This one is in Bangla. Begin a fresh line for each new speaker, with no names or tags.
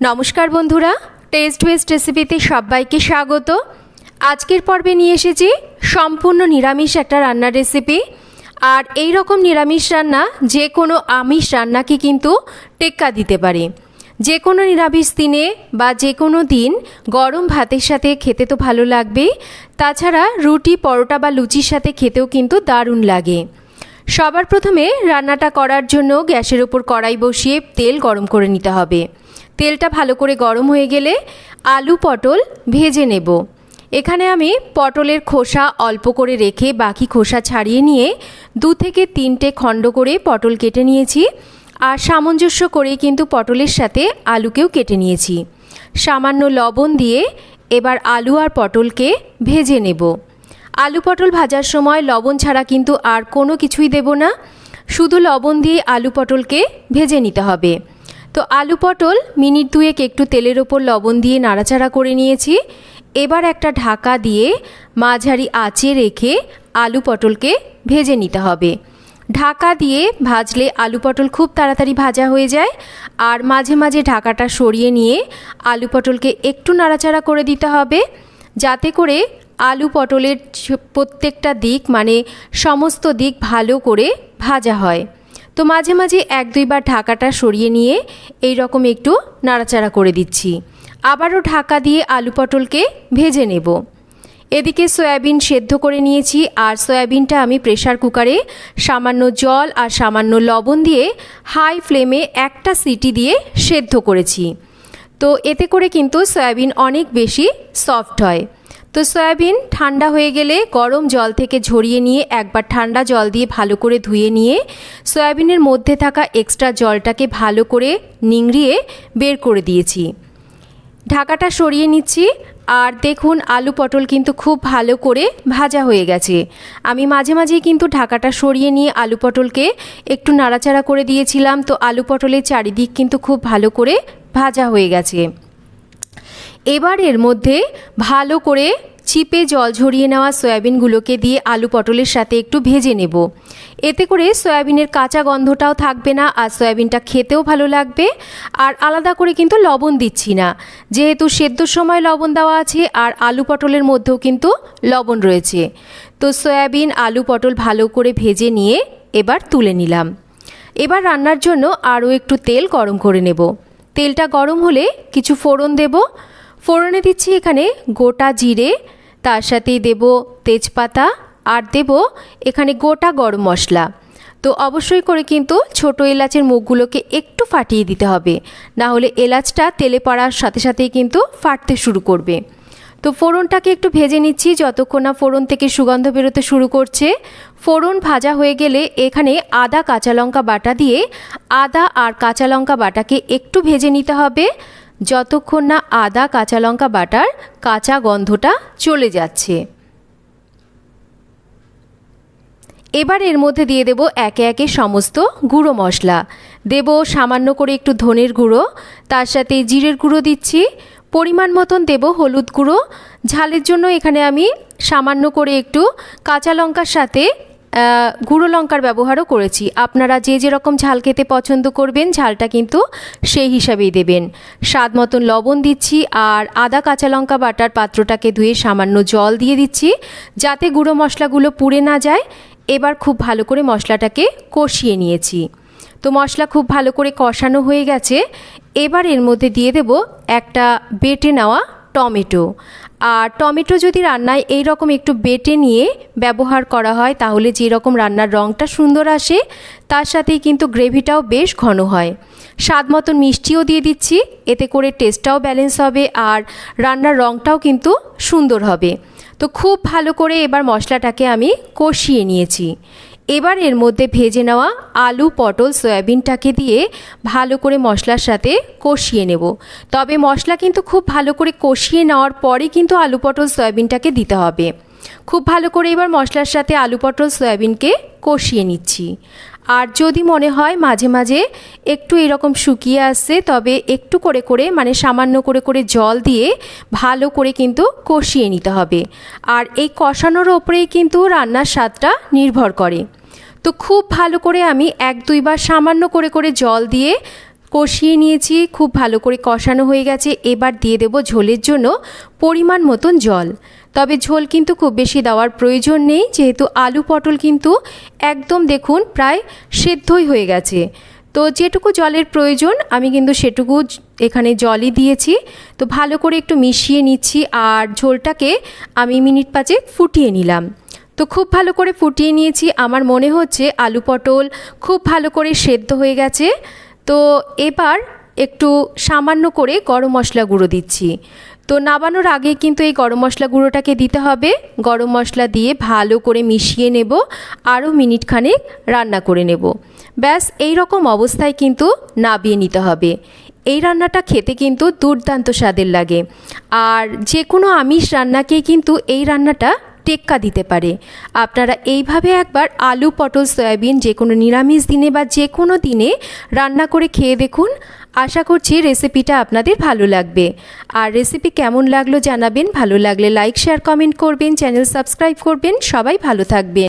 নমস্কার বন্ধুরা টেস্ট বেস্ট রেসিপিতে সবাইকে স্বাগত। আজকের পর্বে নিয়ে এসেছি সম্পূর্ণ নিরামিষ একটা রান্নার রেসিপি আর এই রকম নিরামিষ রান্না, যে কোনো আমিষ রান্নাকে কিন্তু টেক্কা দিতে পারে। যে কোনো নিরামিষ দিনে বা যে কোনো দিন গরম ভাতের সাথে খেতে তো ভালো লাগবেই তাছাড়া রুটি, পরোটা বা লুচির সাথে খেতেও কিন্তু দারুণ লাগে। সবার প্রথমে রান্নাটা করার জন্য গ্যাসের ওপর কড়াই বসিয়ে তেল গরম করে নিতে হবে। তেলটা ভালো করে গরম হয়ে গেলে আলু পটল ভেজে নেব। এখানে আমি পটলের খোসা অল্প করে রেখে বাকি খোসা ছাড়িয়ে নিয়ে দু থেকে তিনটে খণ্ড করে পটল কেটে নিয়েছি আর সামঞ্জস্য করে কিন্তু পটলের সাথে আলুকেও কেটে নিয়েছি। সামান্য লবণ দিয়ে এবার আলু আর পটলকে ভেজে নেব। আলু পটল ভাজার সময় লবণ ছাড়া কিন্তু আর কোনো কিছুই দেব না। শুধু লবণ দিয়ে আলু পটলকে ভেজে নিতে হবে। তো আলু পটল মিনিট দুয়েক একটু তেলের ওপর লবণ দিয়ে নাড়াচাড়া করে নিয়েছি। এবার একটা ঢাকা দিয়ে মাঝারি আঁচে রেখে আলু পটলকে ভেজে নিতে হবে। ঢাকা দিয়ে ভাজলে আলু পটল খুব তাড়াতাড়ি ভাজা হয়ে যায়। আর মাঝে মাঝে ঢাকাটা সরিয়ে নিয়ে আলু পটলকে একটু নাড়াচাড়া করে দিতে হবে। যাতে করে আলু পটলের প্রত্যেকটা দিক মানে সমস্ত দিক ভালো করে ভাজা হয়। তো মাঝে মাঝে এক দুইবার ঢাকাটা সরিয়ে নিয়ে এই রকম একটু নাড়াচাড়া করে দিচ্ছি। আবারও ঢাকা দিয়ে আলু পটলকে ভেজে নেব। এদিকে সয়াবিন সেদ্ধ করে নিয়েছি আর সয়াবিনটা আমি প্রেশার কুকারে সামান্য জল আর সামান্য লবণ দিয়ে হাই ফ্লেমে একটা সিটি দিয়ে সেদ্ধ করেছি। তো এতে করে কিন্তু সয়াবিন অনেক বেশি সফট হয়। তো সয়াবিন ঠান্ডা হয়ে গেলে গরম জল থেকে ঝরিয়ে নিয়ে একবার ঠান্ডা জল দিয়ে ভালো করে ধুয়ে নিয়ে সয়াবিনের মধ্যে থাকা এক্সট্রা জলটাকে ভালো করে নিংড়িয়ে বের করে দিয়েছি। ঢাকাটা সরিয়ে নিচ্ছি। আর দেখুন, আলু পটল কিন্তু খুব ভালো করে ভাজা হয়ে গেছে। আমি মাঝে মাঝেই কিন্তু ঢাকাটা সরিয়ে নিয়ে আলু পটলকে একটু নাড়াচাড়া করে দিয়েছিলাম। তো আলু পটলের চারিদিক কিন্তু খুব ভালো করে ভাজা হয়ে গেছে। এবার এর মধ্যে ভালো করে চিপে জল ঝরিয়ে নেওয়া সয়াবিনগুলোকে দিয়ে আলু পটলের সাথে একটু ভেজে নেব। এতে করে সয়াবিনের কাঁচা গন্ধটাও থাকবে না আর সয়াবিনটা খেতেও ভালো লাগবে। আর আলাদা করে কিন্তু লবণ দিচ্ছি না। যেহেতু সেদ্ধর সময় লবণ দেওয়া আছে আর আলু পটলের মধ্যেও কিন্তু লবণ রয়েছে। তো সয়াবিন, আলু পটল ভালো করে ভেজে নিয়ে এবার তুলে নিলাম। এবার রান্নার জন্য আরও একটু তেল গরম করে নেব। তেলটা গরম হলে কিছু ফোড়ন দেব ফোড়নে দিচ্ছি এখানে গোটা জিরে, তার সাথেই দেব তেজপাতা আর দেব এখানে গোটা গরম মশলা। তো অবশ্যই করে কিন্তু ছোট এলাচের মুখগুলোকে একটু ফাটিয়ে দিতে হবে। না হলে এলাচটা তেলে পড়ার সাথে সাথেই কিন্তু ফাটতে শুরু করবে। তো ফোড়নটাকে একটু ভেজে নিচ্ছি যতক্ষণ না ফোড়ন থেকে সুগন্ধ বেরোতে শুরু করছে। ফোড়ন ভাজা হয়ে গেলে এখানে আদা, কাঁচা লঙ্কা বাটা দিয়ে আদা আর কাঁচা লঙ্কা বাটাকে একটু ভেজে নিতে হবে। যতক্ষণ না আদা, কাঁচা লঙ্কা বাটার কাঁচা গন্ধটা চলে যাচ্ছে। এবার এর মধ্যে দিয়ে দেব একে একে সমস্ত গুঁড়ো মশলা। দেব সামান্য করে একটু ধনের গুঁড়ো, তার সাথে জিরের গুঁড়ো দিচ্ছি। পরিমাণ মতন দেব হলুদ গুঁড়ো। ঝালের জন্য এখানে আমি সামান্য করে একটু কাঁচা লঙ্কার সাথে গুঁড়ো লঙ্কার ব্যবহারও করেছি। আপনারা যে যেরকম ঝাল খেতে পছন্দ করবেন, ঝালটা কিন্তু সেই হিসাবেই দেবেন। স্বাদ মতন লবণ দিচ্ছি আর আদা কাঁচা লঙ্কা বাটার পাত্রটাকে ধুয়ে সামান্য জল দিয়ে দিচ্ছি যাতে গুঁড়ো মশলাগুলো পুড়ে না যায়। এবার খুব ভালো করে মশলাটাকে কষিয়ে নিয়েছি। তো মশলা খুব ভালো করে কষানো হয়ে গেছে। এবার এর মধ্যে দিয়ে দেব একটা বেটে নেওয়া টমেটো। আর টমেটো যদি রান্নায় এই রকম একটু বেটে নিয়ে ব্যবহার করা হয়, তাহলে যেরকম রান্নার রঙটা সুন্দর আসে, তার সাথেই কিন্তু গ্রেভিটাও বেশ ঘন হয়। স্বাদ মতন মিষ্টিও দিয়ে দিচ্ছি, এতে করে টেস্টটাও ব্যালেন্স হবে আর রান্নার রঙটাও কিন্তু সুন্দর হবে। তো খুব ভালো করে এবার মশলাটাকে আমি কষিয়ে নিয়েছি। এবার এর মধ্যে ভেজে নেওয়া আলু, পটল, সয়াবিনটাকে দিয়ে ভালো করে মশলার সাথে কষিয়ে নেব। তবে মশলা কিন্তু খুব ভালো করে কষিয়ে নেওয়ার পরে কিন্তু আলু, পটল, সয়াবিনটাকে দিতে হবে। খুব ভালো করে এবার মশলার সাথে আলু, পটল, সয়াবিনকে কষিয়ে নিচ্ছি। আর যদি মনে হয় মাঝে মাঝে একটু এরকম শুকিয়ে আসছে, তবে একটু করে করে মানে সামান্য করে করে জল দিয়ে ভালো করে কিন্তু কষিয়ে নিতে হবে। আর এই কষানোর ওপরেই কিন্তু রান্নার স্বাদটা নির্ভর করে। তো খুব ভালো করে আমি এক দুইবার সামান্য করে করে জল দিয়ে কষিয়ে নিয়েছি, খুব ভালো করে কষানো হয়ে গেছে। এবার দিয়ে দেব ঝোলের জন্য পরিমাণ মতন জল। তবে ঝোল কিন্তু খুব বেশি দেওয়ার প্রয়োজন নেই, যেহেতু আলু পটল কিন্তু একদম দেখুন প্রায় সেদ্ধই হয়ে গেছে। তো যেটুকু জলের প্রয়োজন, আমি কিন্তু সেটুকু এখানে জলই দিয়েছি। তো ভালো করে একটু মিশিয়ে নিচ্ছি আর ঝোলটাকে আমি মিনিট পাঁচেক ফুটিয়ে নিলাম। তো খুব ভালো করে ফুটিয়ে নিয়েছি। আমার মনে হচ্ছে আলু পটল খুব ভালো করে সেদ্ধ হয়ে গেছে। তো এবার একটু সামান্য করে গরম মশলা গুঁড়ো দিচ্ছি। তো নাবানোর আগে কিন্তু এই গরম মশলা গুঁড়োটাকে দিতে হবে। গরম মশলা দিয়ে ভালো করে মিশিয়ে নেব। আরও মিনিট খানেক রান্না করে নেব। ব্যাস, এই রকম অবস্থায় কিন্তু নাবিয়ে নিতে হবে। এই রান্নাটা খেতে কিন্তু দুর্দান্ত স্বাদের লাগে। আর যে কোনো আমিষ রান্নাকেই কিন্তু এই রান্নাটা টেক্কা দিতে পারে। আপনারা এইভাবে একবার আলু, পটল, সয়াবিন যে কোনো নিরামিষ দিনে বা যে কোনো দিনে রান্না করে খেয়ে দেখুন। আশা করছি রেসিপিটা আপনাদের ভালো লাগবে। আর রেসিপি কেমন লাগল জানাবেন। ভালো লাগলে লাইক, শেয়ার, কমেন্ট করবেন। চ্যানেল সাবস্ক্রাইব করবেন। সবাই ভালো থাকবেন।